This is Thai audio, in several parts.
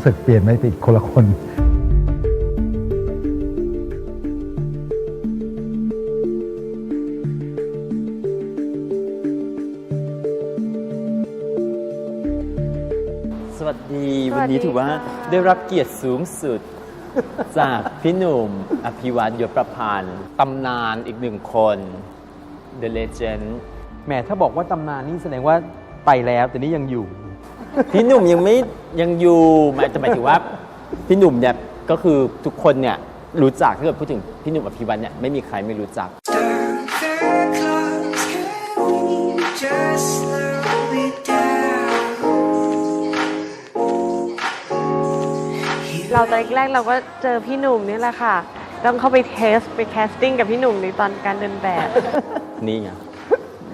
รู้สึกเปลี่ยนไปเป็นคนละคนสวัสดีสวัวันสดีนี้ถือว่าค่ะ ได้รับเกียรติสูงสุด จากพี่หนุ่ม อภิวัตยศประพันธ์ตำนานอีกหนึ่งคน The Legend แหมถ้าบอกว่าตำนานนี่แสดงว่าไปแล้วแต่นี่ยังอยู่ พี่หนุ่มยังไม่ยังอยู่หมายแต่หมายถึงว่า พี่หนุ่มเนี่ยก็คือทุกคนเนี่ยรู้จักถ้าเกิดพูดถึงพี่หนุ่มอภิวัตเนี่ยไม่มีใครไม่รู้จัก Turn the clocks, can we just slow it down? เราตอนแรกๆเราก็เจอพี่หนุ่มนี่แหละค่ะ ต้องเข้าไปเทสไปแคสติ้งกับพี่หนุ่มในตอนการเดินแบบ นี่ไง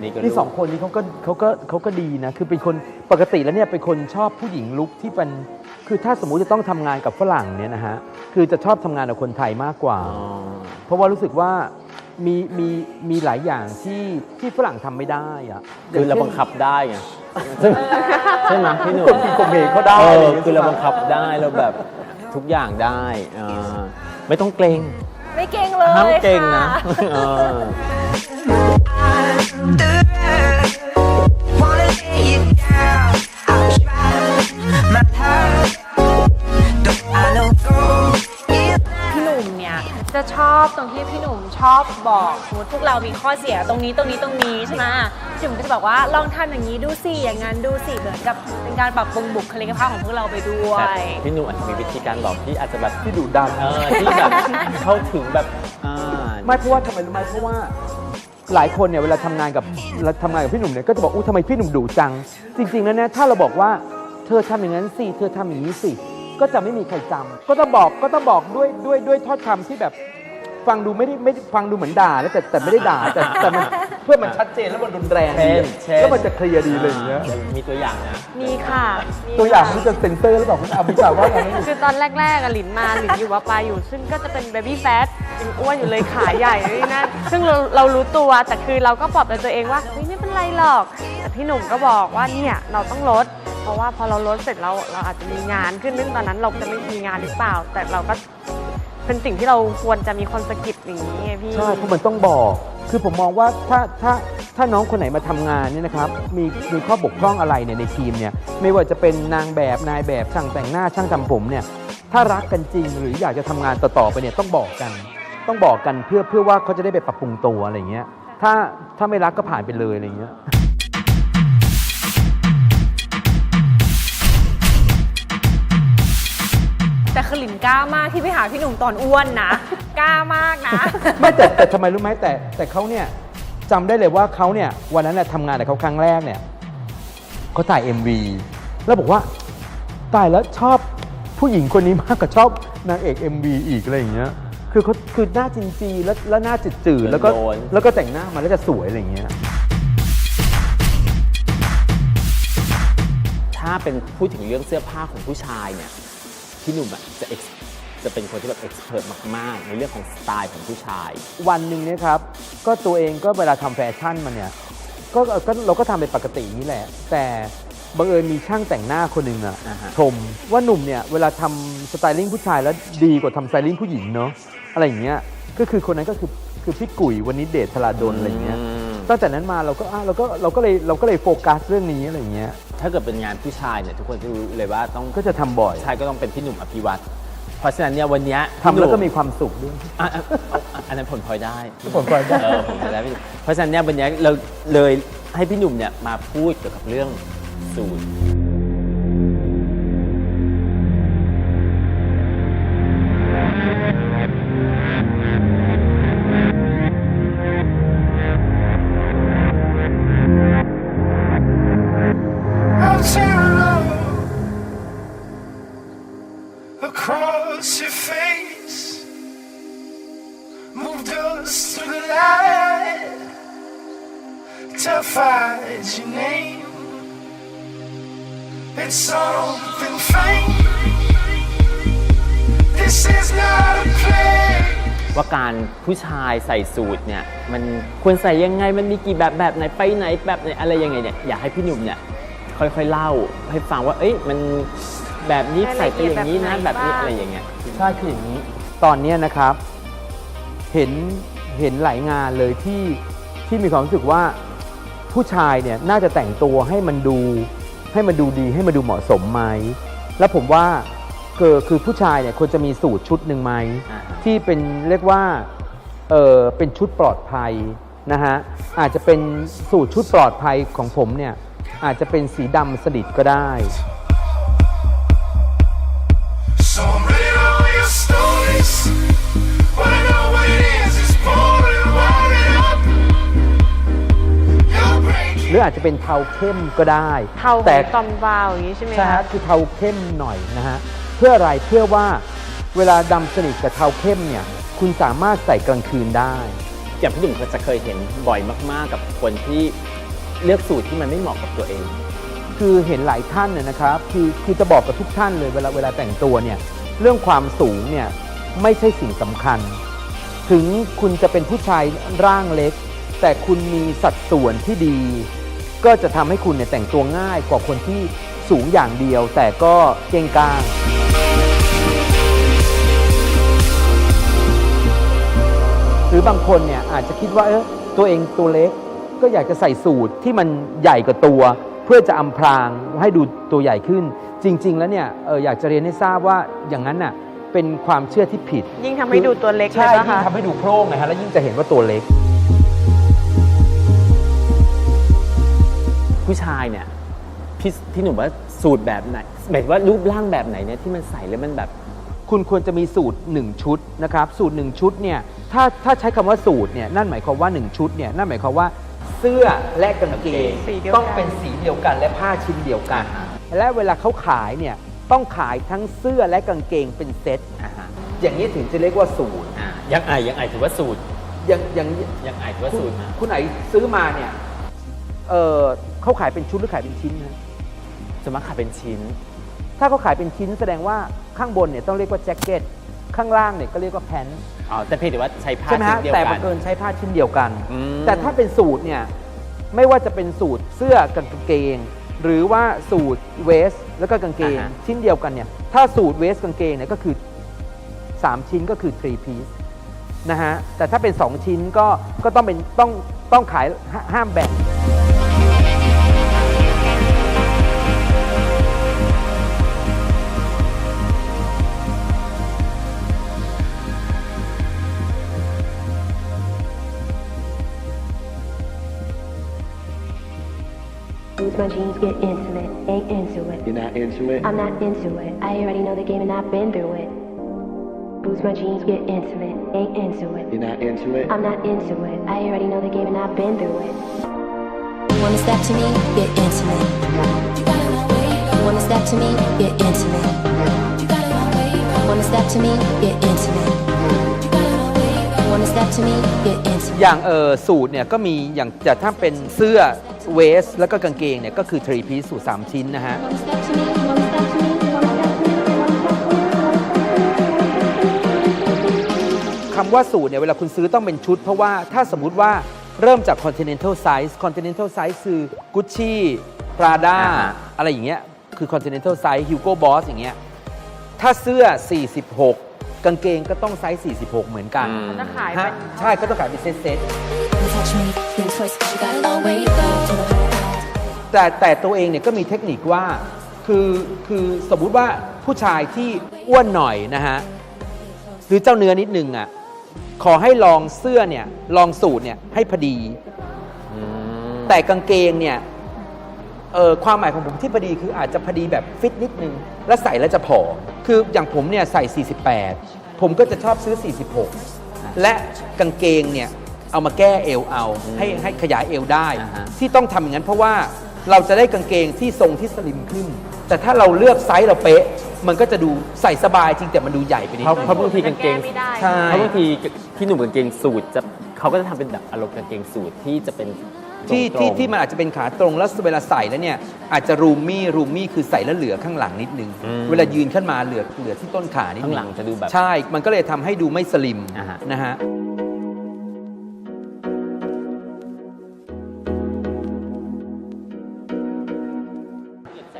นี่ก็นี่รู้สองคนนี้เขาก็เขาก็เขาก็ดีนะ คือเป็นคนปกติแล้วเนี่ยเป็นคนชอบผู้หญิงลุกที่เป็นคือถ้าสมมุติจะต้องทำงานกับฝรั่งเนี่ยนะฮะคือจะชอบทำงานกับคนไทยมากกว่า อ๋อเพราะว่ารู้สึกว่ามีมีมีหลายอย่างที่ที่ฝรั่งทำไม่ได้อะคือเราบังคับได้ไงใช่ไหมใช่ไหมพี่หนุ่มกดขี่ข่มเหงเขาได้เออะไรออย่างเงี้ยคือเราใช่บังปะคับได้เราแบบทุกอย่างได้อ่าไม่ต้องเกรงไม่เก่งเลยห้ามเกรงนะค่เออ พี่หนุ่มเนี่ยจะชอบตรงที่พี่หนุ่มชอบบอกสมมติพวกเรามีข้อเสียตรงนี้ตรงนี้ตรงนี้ใช่ไหมพี่หนุ่มก็จะบอกว่าลองทำอย่างนี้ดูสิอย่างนั้นดูสิเหมือนกับเป็นการปรับปรุงบุคลิกภาพของพวกเราไปด้วแต่ย พี่หนุ่มอาจจะมีวิธีการบอกที่อาจจะแบบที่ดุดัน เออที่แบบเข้าถึงแบบอ่า ไม่เพราะว่าทำไมรู้ไหมเพราะว่า หลายคนเนี่ยเวลาทำงานกับเวลาทำงานกับพี่หนุ่มเนี่ยก็จะบอกอู้ทำไมพี่หนุ่มดุจัง จริงๆแล้วเนี่ยถ้าเราบอกว่าเธอทำอย่างนั้นสิเธอทำอย่างนี้สิ ก็จะไม่มีใครจำก็ต้องบอกก็ต้องบอกด้วยด้วยด้วยถ้อยคำที่แบบ ฟังดูไม่ได้ไม่ได้ฟังดูเหมือนด่าแล้วแต่แต่ไม่ได้ด่าแต่แต่มันเพื่อมันชัดเจนแล้วมันรุนแรงเช่นดีเช่น แล้วมันจะเคลียร์ดีเลยอย่างเงี้ยดี๋วมีตัวอย่างนะ มีค่ะมีตัวอย่างค่ะมันจะเซ็นเซอร์หรือเปล่าคุณอาบิจาว่าไงคือตอนแรกๆอะหลินมาหลินอยู่ว่าปลาอยู่ ซึ่งก็จะเป็นเบบี้แฟตยังอ้วนอยู่เลยขาใหญ่นี่นะซึ่งเราเรารู้ตัวแต่คือเราก็ปลอบใจตัวเองว่าเฮ้ยไม่เป็นไรหรอก แต่พี่หนุ่มก็บอกว่าเนี่ยเราต้องลด เพราะว่าพอเราลดเสร็จเราเราอาจจะมีงานขึ้นซึ่งตอนนั้นเราจะไม่มีงานหรือเปล่า แต่เราก็ เป็นสิ่งที่เราควรจะมีคนสะกิดอย่างนี้ไงพี่ ใช่เพราะมันต้องบอก คือผมมองว่าถ้าถ้าถ้าน้องคนไหนมาทำงานเนี่ยนะครับ มีมีข้อบกพร่องอะไรเนี่ยในทีมเนี่ย ไม่ว่าจะเป็นนางแบบนายแบบช่างแต่งหน้าช่างทำผมเนี่ย ถ้ารักกันจริงหรืออยากจะทำงานต่อๆไปเนี่ยต้องบอกกัน ต้องบอกกันเพื่อเพื่อว่าเขาจะได้ไปปรับปรุงตัวอะไรอย่างเงี้ย ถ้าถ้าไม่รักก็ผ่านไปเลยอะไรอย่างเงี้ย แต่คือหลินกล้ามากที่ไปหาพี่หนุ่มตอนอ้วนนะกล้ามากนะ ไม่แต่แต่ทำไมรู้ไหมแต่แต่เขาเนี่ยจำได้เลยว่าเขาเนี่ยวันนั้นน่ะทำงานกับเขาครั้งแรกเนี่ยเขาถ่าย MV แล้วบอกว่าตายแล้วชอบผู้หญิงคนนี้มากกว่าชอบนางเอก MV อีกอะไรอย่างเงี้ยคือเขาคือหน้าจริงจีแล้วแล้วหน้าจืดจืดๆแล้วก็โดน แล้วก็แต่งหน้ามาแล้วจะสวยอะไรอย่างเงี้ย ถ้าเป็นพูดถึงเรื่องเสื้อผ้าของผู้ชายเนี่ย พี่หนุ่มอะจะ ex- จะเป็นคนที่แบบเอ็กซ์เพรสมาก ๆ ในเรื่องของสไตล์ของผู้ชาย วันหนึ่งเนี่ยครับ ก็ตัวเองก็เวลาทำแฟชั่นมาเนี่ยก็ก็เราก็ทำเป็นปกตินี่แหละ แต่บังเอิญมีช่างแต่งหน้าคนหนึ่งอะอ่าฮะ ชมว่าหนุ่มเนี่ยเวลาทำสไตลิ่งผู้ชายแล้วดีกว่าทำสไตลิ่งผู้หญิงเนาะอะไรอย่างเงี้ยก็คือคนนั้นก็คือคือพี่กุ๋ยวันนี้เดชธราดลอะไรอย่างเงี้ย ม ตั้งแต่นั้นมาเราก็อะเราก็เราก็เลยเราก็เลยโฟกัสเรื่องนี้อะไรอย่างเงี้ย ถ้าเกิดเป็นงานผู้ชายเนี่ยทุกคนจะรู้เลยว่าต้องก็จะทำบ่อยใช่ก็ต้องเป็นพี่หนุ่มอภิวัตรเพราะฉะนั้นเนี่ยวันเนี้ยทำแล้วก็พี่หนุ่มีความสุขด้วยอะอะอะอันนั้นผลพลอยได้ผลพลอยได้เออผลพลอยได้พี่เพราะฉะนั้นเนี่ยวันเนี้ยเราเลยให้พี่หนุ่มเนี่ยมาพูดเกี่ยวกับเรื่องสูตร It's something faint. This is not a play. ว่าการผู้ชายใส่สูตรเนี่ยมันควรใส่ยังไงมันมีกี่แบบแบบไหนไปไหนแบบไหนอะไรยังไงเนี่ยอยากให้พี่หนุ่มเนี่ยค่อยๆเล่าให้ฟังว่า เอ้ยมันแบบนี้ใส่ไปอย่างนี้นะรายละเอียดแบบนี้แบบไหนอะไรอย่างเงี้ยใช่คืออย่างนี้ ตอนเนี้ยนะครับ เห็นเห็นหลายงานเลยที่ที่มีความรู้สึกว่าผู้ชายเนี่ยน่าจะแต่งตัวให้มันดู ให้มันดูดีให้มันดูเหมาะสมไหมแล้วผมว่าคือคือผู้ชายเนี่ยควรจะมีสูตรชุดหนึ่งไหมอ่าฮะที่เป็นเรียกว่าเออเป็นชุดปลอดภัยนะฮะอาจจะเป็นสูตรชุดปลอดภัยของผมเนี่ยอาจจะเป็นสีดำสนิทก็ได้ So I'm reading all your stories. Wanna know what it is? It's pouring, รืออาจจะเป็นเทาเข้มก็ได้ เทาขแต่องตอมบาวอย่างนี้ใช่ไหมใช่คะฮะคือเทาเข้มหน่อยนะฮะเพื่ออะไรเพื่อว่าเวลาดำสนิทกับเทาเข้มเนี่ยคุณสามารถใส่กลางคืนได้อย่างพี่หนุ่มก็จะเคยเห็นบ่อยมาก ๆ กับคนที่เลือกสูตรที่มันไม่เหมาะกับตัวเอง คือเห็นหลายท่านเนี่ยนะครับคือคือจะบอกกับทุกท่านเลยเวลาเวลาแต่งตัวเนี่ยเรื่องความสูงเนี่ยไม่ใช่สิ่งสำคัญ ถึงคุณจะเป็นผู้ชายร่างเล็ก แต่คุณมีสัดส่วนที่ดี ก็จะทำให้คุณเนี่ยแต่งตัวง่ายกว่าคนที่สูงอย่างเดียว แต่ก็เก่งกล้างหรือบางคนเนี่ยอาจจะคิดว่าเออตัวเองตัวเล็กก็อยากจะใส่สูตรที่มันใหญ่กว่าตัว เพื่อจะอำพรางให้ดูตัวใหญ่ขึ้น จริง ๆ แล้วเนี่ยเอออยากจะเรียนให้ทราบว่าอย่างนั้นน่ะเป็นความเชื่อที่ผิด ยิ่งทำให้ดูตัวเล็กเลยใช่ปะยิ่งคะ ทำให้ดูโคร่งนะฮะแล้วยิ่งจะเห็นว่าตัวเล็ก ผู้ชายเนี่ยพี่พี่หนุ่มว่าสูตรแบบไหนหมายถึงว่ารูปร่างแบบไหนเนี่ยที่มันใส่แล้วมันแบบ คุณควรจะมีสูตร 1 ชุดนะครับ สูตร 1 ชุดเนี่ยถ้าถ้าใช้คำว่าสูตรเนี่ยนั่นหมายความว่า 1 ชุดเนี่ยนั่นหมายความว่าเสื้อและกางเกงสีเดียวกัน ต้องเป็นสีเดียวกันและผ้าชิ้นเดียวกัน และเวลาเขาขายเนี่ยต้องขายทั้งเสื้อและกางเกงเป็นเซ็ตอ่าฮะอย่างนี้ถึงจะเรียกว่าสูตรอ่ายังไอยังไอถือว่าสูตรอย่างอย่าง ยังไอถือว่าคุณสูตรนะ คุณไหนซื้อมาเนี่ย เออเขาขายเป็นชุดหรือขายเป็นชิ้นนะจะมาขายเป็นชิ้น ถ้าเขาขายเป็นชิ้นแสดงว่าข้างบนเนี่ยต้องเรียกว่าแจ็คเก็ตข้างล่างเนี่ยก็เรียกว่าแพนท์อ๋อแต่เพียงแต่ว่าใช้ผ้าใช่ไหมชิ้ฮะนเดียวแต่กับันงเอิญใช้ผ้าชิ้นเดียวกัน อืม แต่ถ้าเป็นสูตรเนี่ยไม่ว่าจะเป็นสูตรเสื้อกับกางเกง หรือว่าสูตรเวสแล้วก็กางเกงชิ้นเดียวกันเนี่ยถ้าสูตรเวสกางเกงเนี่ยก็คือ 3 ชิ้นก็คือ 3 piece นะฮะแต่ถ้าเป็น 2 ชิ้นก็ก็ต้องเป็นต้องต้องขายห้าห้ามแบ่ง my jeans, get intimate, ain't into it. You're not into it? I'm not into it. I already know the game and I've been through it. Lose my jeans, get intimate, ain't into it. You're not into it? I'm not into it. I already know the game and I've been through it. You wanna step to me? Get intimate. You wanna step to me? Get intimate. You wanna step to me? Get intimate. You wanna step to me? Get intimate. อย่างเออสูตรเนี่ยก็มีอย่างแต่ถ้าเป็นเสื้อ เวสแล้วก็กางเกงเนี่ยก็คือ 3 piece สูตร3ชิ้นนะฮะ Wanna step to me? Wanna step to me? Wanna step to me? Wanna step to me? Wanna step to me? คำว่าสูตรเนี่ยเวลาคุณซื้อต้องเป็นชุด เพราะว่าถ้าสมมุติว่าเริ่มจาก continental size continental size คือ Gucci Prada อ่าฮะอะไรอย่างเงี้ยคือ continental size Hugo Boss อย่างเงี้ยถ้าเสื้อ 46 กางเกงก็ต้องไซส์ 46 เหมือนกันอืมจะขายฮะเป็นใช่ก็ต้องขายเป็นเซต Wanna touch me? Think twice 'cause you got a แต่แต่ตัวเองเนี่ยก็มีเทคนิคว่าคือคือสมมุติว่าผู้ชายที่อ้วนหน่อยนะฮะหรือเจ้าเนื้อนิดนึงอะขอให้ลองเสื้อเนี่ยลองสูตรเนี่ยให้พอดีอืมแต่กางเกงเนี่ยเออความหมายของผมที่พอดีคืออาจจะพอดีแบบฟิตนิดนึง แล้วใส่แล้วจะผอมคืออย่างผมเนี่ยใส่ 48 ผมก็จะชอบซื้อ 46 และกางเกงเนี่ยเอามาแก้เอวเอาให้ให้ขยายเอวได้อ่าฮะที่ต้องทำอย่างนั้นเพราะว่า เราจะได้กางเกงที่ทรงที่สลิมขึ้น แต่ถ้าเราเลือกไซส์เราเป๊ะ มันก็จะดูใส่สบายจริงแต่มันดูใหญ่ไปนิดเพราะนึง เพราะบางทีกางเกงแก้ไม่ได้ ใช่ เพราะบางทีพี่หนุ่มกางเกงสูตรจะเขาก็จะทำเป็นแบบอารมณ์กางเกงสูตรที่จะเป็นที่ตรงๆที่ที่มันอาจจะเป็นขาตรงแล้วเวลาใส่แล้วเนี่ยอาจจะรูมมี่รูมมี่คือใส่แล้วเหลือข้างหลังนิดนึงอืมเวลายืนขึ้นมาเหลือเหลือที่ต้นขานิดนึข้างหลังจะดูแบบ ใช่ มันก็เลยทำให้ดูไม่สลิมอ่าฮะ นะฮะ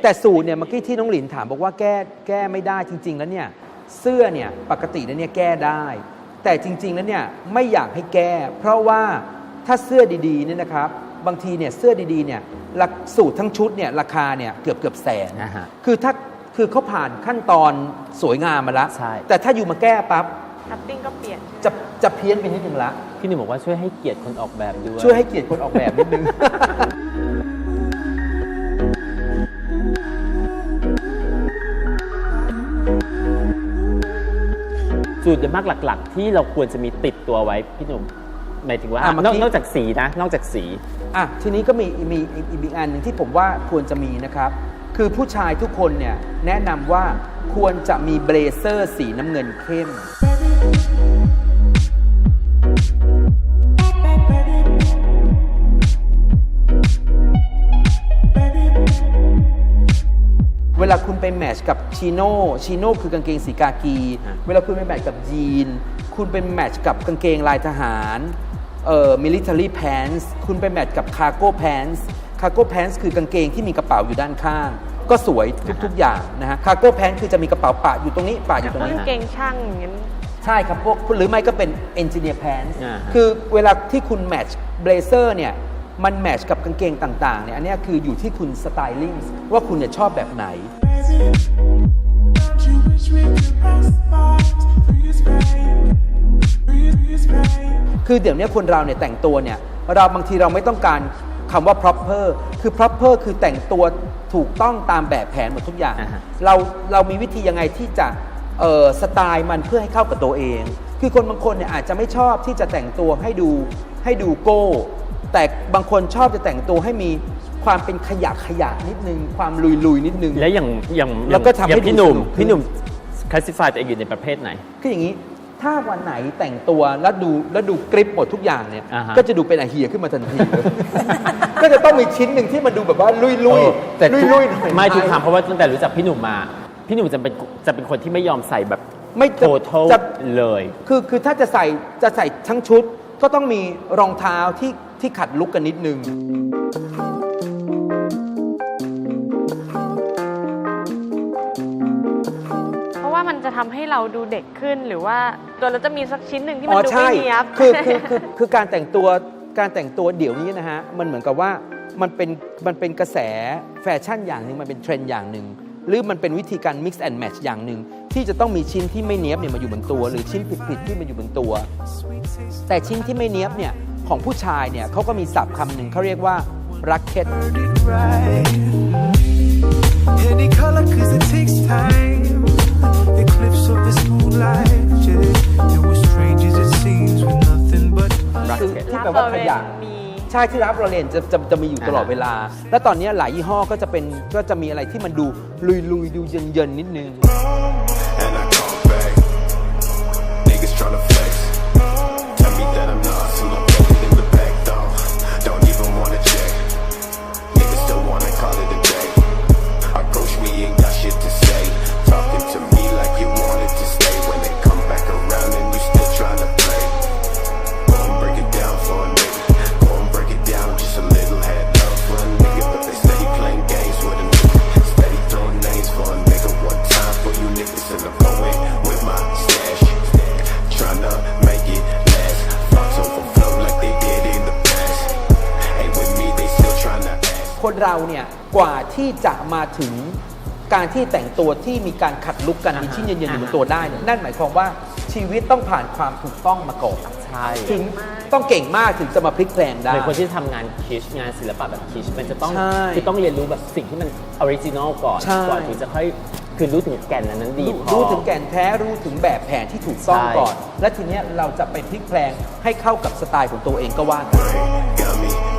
แแต่สูตรเนี่ยเมื่อกี้ที่น้องหลินถามบอกว่าแก้แก้ไม่ได้จริง ๆ แล้วเนี่ยเสื้อเนี่ยปกติแล้วเนี่ยแก้ได้ แต่จริง ๆ แล้วเนี่ยไม่อยากให้แก้ เพราะว่าถ้าเสื้อดีๆเนี่ยนะครับบางทีเนี่ยเสื้อดีๆเนี่ยหลักสูตรทั้งชุดเนี่ยราคาเนี่ยเกือบเกือบแสนอ่าฮะคือถ้าคือเขาผ่านขั้นตอนสวยงามมาแล้วใช่ แต่ถ้าอยู่มาแก้ปั๊บคัตติ้งก็เปลี่ยน จะจะเพี้ยนไปนิดนึงละ พี่หนุ่มบอกว่าช่วยให้เกียรติคนออกแบบด้วย ช่วยให้เกียรติคนออกแบบนิดนึง สูตรเดมากหลัก ๆ ที่เราควรจะมีติดตัวไว้พี่หนุ่มหมายถึงว่าอะเมื่อกี้นอกนอกจากสีนะ นอกจากสี อะทีนี้ก็มีมีอีกอีกอันหนึ่งที่ผมว่าควรจะมีนะครับ คือผู้ชายทุกคนเนี่ยแนะนำว่าควรจะมีเบลเซอร์สีน้ำเงินเข้มเาคุณไปแมทช์กับชิโน่ชิโน่คือกางเกงสีกากีฮะเวลาคุณไปแมทช์กับยีน คุณไปแมทช์กับกางเกงลายทหารเอ่อ military pants คุณไปแมทช์กับ cargo pants cargo pants คือกางเกงที่มีกระเป๋าอยู่ด้านข้าง ก็สวยทุกๆอย่างนะฮะ cargo pants คือจะมีกระเป๋าปะอยู่ตรงนี้ปะอยู่ตรงกานี้งเกงช่างอย่างนั้น ใช่ครับพวกหรือไม่ก็เป็น engineer pants อ่าฮะคือเวลาที่คุณแมทช์เบลเซอร์เนี่ย มันแมทช์กับกางเกงต่างๆเนี่ยอันเนี้ยคืออยู่ที่คุณสไตลิ่งว่าคุณเนี่ยชอบแบบไหน Don't you wish we could passport Freeze, babe Freeze, babe คือเดี๋ยวนี้คนเราเนี่ยแต่งตัวเนี่ยเราบางทีเราไม่ต้องการคำว่า proper คือ proper คือแต่งตัวถูกต้องตามแบบแผนหมดทุกอย่างอ่าฮะเราเรามีวิธียังไงที่จะเอ่อสไตล์มันเพื่อให้เข้ากับตัวเอง คือคนบางคนเนี่ยอาจจะไม่ชอบที่จะแต่งตัวให้ดูให้ดูโก้ แต่บางคนชอบจะแต่งตัวให้มีความเป็นขยะขยะนิดนึง ความลุยลุยๆนิดนึง แล้วอย่างอย่างแล้วก็ทำให้อย่างพี่หนุ่มดูสนุกขึ้นพี่หนุ่มคลาสสิฟายตัวเองอยู่ในประเภทไหนคืออย่างนี้ถ้าวันไหนแต่งตัวแล้วดูแล้วดูกริปหมดทุกอย่างเนี่ยอ่าฮะก็จะดูเป็นอาเฮียขึ้นมาทันทีเลยก็จะต้องมีชิ้นหนึ่งที่มันดูแบบว่าลุยลุยเออแต่ลุยทุกลุยๆหน่อยไม่ทุกครั้งเพราะว่าตั้งแต่รู้จักพี่หนุ่มมา พี่หนุ่มจะเป็นจะเป็นคนที่ไม่ยอมใส่แบบไม่จะโททลจะเลย คือคือถ้าจะใส่จะใส่ทั้งชุดก็ต้องมีรองเท้าที่ ที่ขัดลุกกันนิดนึงเพราะว่ามันจะทำให้เราดูเด็กขึ้นหรือว่าตัวเราจะมีสักชิ้นหนึ่งที่มัอ๋นอดูใช่ไม่เนียบ คือคือคือคือการแต่งตัวการแต่งตัวเดี๋ยวนี้นะฮะ มันเหมือนกับว่ามันเป็นมันเป็นกระแสแฟชั่นอย่างหนึ่งมันเป็นเทรนด์อย่างหนึ่ง หรือมันเป็นวิธีการ mix and match อย่างหนึ่ง ที่จะต้องมีชิ้นที่ไม่เนี้ยบเนี่ยมาอยู่บนตัว หรือชิ้นผิดๆที่มาอยู่บนตัว แต่ชิ้นที่ไม่เนี้ยบเนี่ย ของผู้ชายเนี่ยเขาก็มีศัพท์คำหนึ่งเขาเรียกว่า racket Heard it right Any color cause it takes time Eclipse of this moonlight yeah. And we're strangers it seems with nothing but คือที่รับแปลว่าขยะมีใช่ที่รับเราเรนจะจะจะมีอยู่ตลอดอ่าเวลา และตอนนี้หลายยี่ห้อก็จะเป็นก็จะมีอะไรที่มันดูลุยลุยๆดูเย็นเย็นๆนิดนึง ที่จะมาถึงการที่แต่งตัวที่มีการขัดลุกกันอ่าฮะมีชิ้นเย็นๆอยู่บนอ่าฮะตัวได้เนี่ยนั่นหมายความว่าชีวิตต้องผ่านความถูกต้องมาก่อนใช่ถึงต้องเก่งมากถึงจะมาพลิกแพลงได้ เป็นคนที่ทำงานคิชงานศิลปะแบบคิชมันจะต้องใช่คือต้องเรียนรู้แบบสิ่งที่มันออริจินอลก่อน ใช่ ก่อนถึงจะค่อยคือรู้ถึงแก่นอันนั้นดีรู้พอ รู้ถึงแก่นแท้รู้ถึงแบบแผนที่ถูกต้องใช่ก่อนและทีเนี้ยเราจะไปพลิกแพลงให้เข้ากับสไตล์ของตัวเองก็ว่ากัน Got me